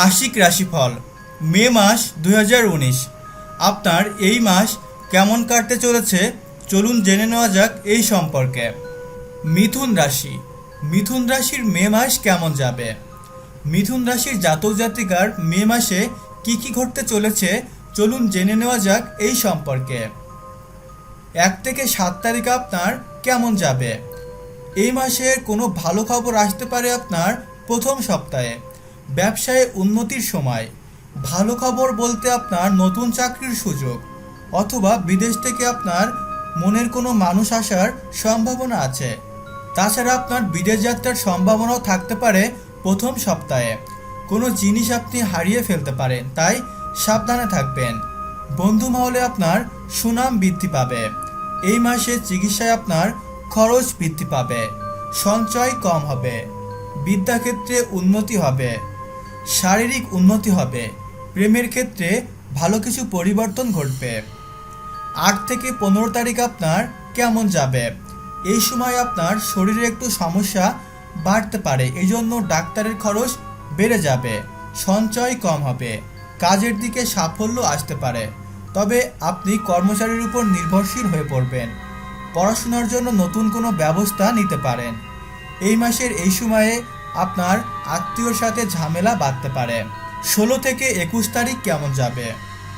মাসিক রাশিফল, মে মাস দু হাজার উনিশ। আপনার এই মাস কেমন কাটতে চলেছে? চলুন জেনে নেওয়া যাক এই সম্পর্কে। মিথুন রাশি। মিথুন রাশির মে মাস কেমন যাবে? মিথুন রাশির জাতক জাতিকার মে মাসে কি কি ঘটতে চলেছে? চলুন জেনে নেওয়া যাক এই সম্পর্কে। এক থেকে সাত তারিখ আপনার কেমন যাবে? এই মাসের কোনো ভালো খবর আসতে পারে আপনার প্রথম সপ্তাহে। ব্যবসায় উন্নতির সময় ভালো খবর বলতে আপনার নতুন চাকরির সুযোগ অথবা বিদেশ থেকে আপনার মনের কোনো মানুষ আসার সম্ভাবনা আছে। তাছাড়া আপনার বিদেশ যাত্রার সম্ভাবনাও থাকতে পারে প্রথম সপ্তাহে। কোনো জিনিস আপনি হারিয়ে ফেলতে পারেন, তাই সাবধানে থাকবেন। বন্ধু মহলে আপনার সুনাম বৃদ্ধি পাবে। এই মাসে চিকিৎসায় আপনার খরচ বৃদ্ধি পাবে। সঞ্চয় কম হবে। বিদ্যাক্ষেত্রে উন্নতি হবে। শারীরিক উন্নতি হবে। প্রেমের ক্ষেত্রে ভালো কিছু পরিবর্তন ঘটবে। আট থেকে পনেরো তারিখ আপনার কেমন যাবে? এই সময় আপনার শরীরে একটু সমস্যা বাড়তে পারে এই জন্য ডাক্তারের খরচ বেড়ে যাবে, সঞ্চয় কম হবে, কাজের দিকে সাফল্য আসতে পারে। তবে আপনি কর্মচারীর উপর নির্ভরশীল হয়ে পড়বেন, পড়াশোনার জন্য নতুন কোনো ব্যবস্থা নিতে পারেন। এই মাসের এই সময়ে আপনার আত্মীয়র সাথে ঝামেলা বাঁধতে পারে। ষোলো থেকে একুশ তারিখ কেমন যাবে?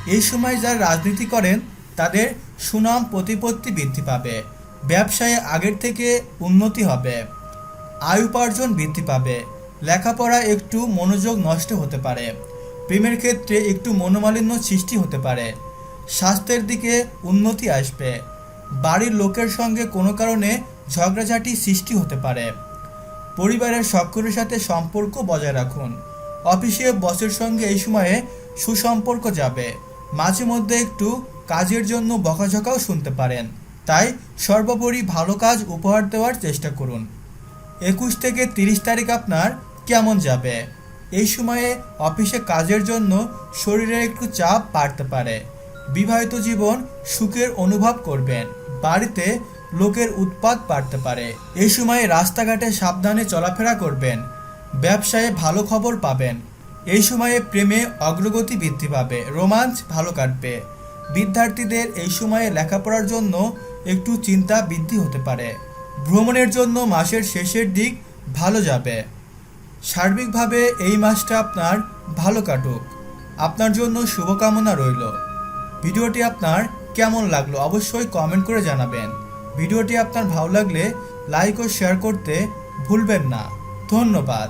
এই সময় যারা রাজনীতি করেন, তাদের সুনাম প্রতিপত্তি বৃদ্ধি পাবে। ব্যবসায় আগের থেকে উন্নতি হবে। আয় উপার্জন বৃদ্ধি পাবে। লেখাপড়া একটু মনোযোগ নষ্ট হতে পারে। প্রেমের ক্ষেত্রে একটু মনোমালিন্য সৃষ্টি হতে পারে। স্বাস্থ্যের দিকে উন্নতি আসবে। বাড়ির লোকের সঙ্গে কোনো কারণে ঝগড়াঝাটি সৃষ্টি হতে পারে। পরিবারের সকলের সাথে সম্পর্ক বজায় রাখুন। অফিসে বসের সঙ্গে এই সময়ে সুসম্পর্ক যাবে। মাঝে মধ্যে একটু কাজের জন্য বকাঝকাও শুনতে পারেন। তাই সর্বোপরি ভালো কাজ উপহার দেওয়ার চেষ্টা করুন। একুশ থেকে তিরিশ তারিখ আপনার কেমন যাবে? এই সময়ে অফিসে কাজের জন্য শরীরে একটু চাপ বাড়তে পারে। বিবাহিত জীবন সুখের অনুভব করবেন। বাড়িতে লোকের উৎপাত বাড়তে পারে। এই সময়ে রাস্তাঘাটে সাবধানে চলাফেরা করবেন। ব্যবসায়ে ভালো খবর পাবেন। এই সময়ে প্রেমে অগ্রগতি বৃদ্ধি পাবে। রোমাঞ্চ ভালো কাটবে। বিদ্যার্থীদের এই সময়ে লেখাপড়ার জন্য একটু চিন্তা বৃদ্ধি হতে পারে। ভ্রমণের জন্য মাসের শেষের দিক ভালো যাবে। সার্বিকভাবে এই মাসটা আপনার ভালো কাটুক। আপনার জন্য শুভকামনা রইল। ভিডিওটি আপনার কেমন লাগল অবশ্যই কমেন্ট করে জানাবেন। ভিডিওটি আপনার ভালো লাগলে লাইক ও শেয়ার করতে ভুলবেন না। ধন্যবাদ।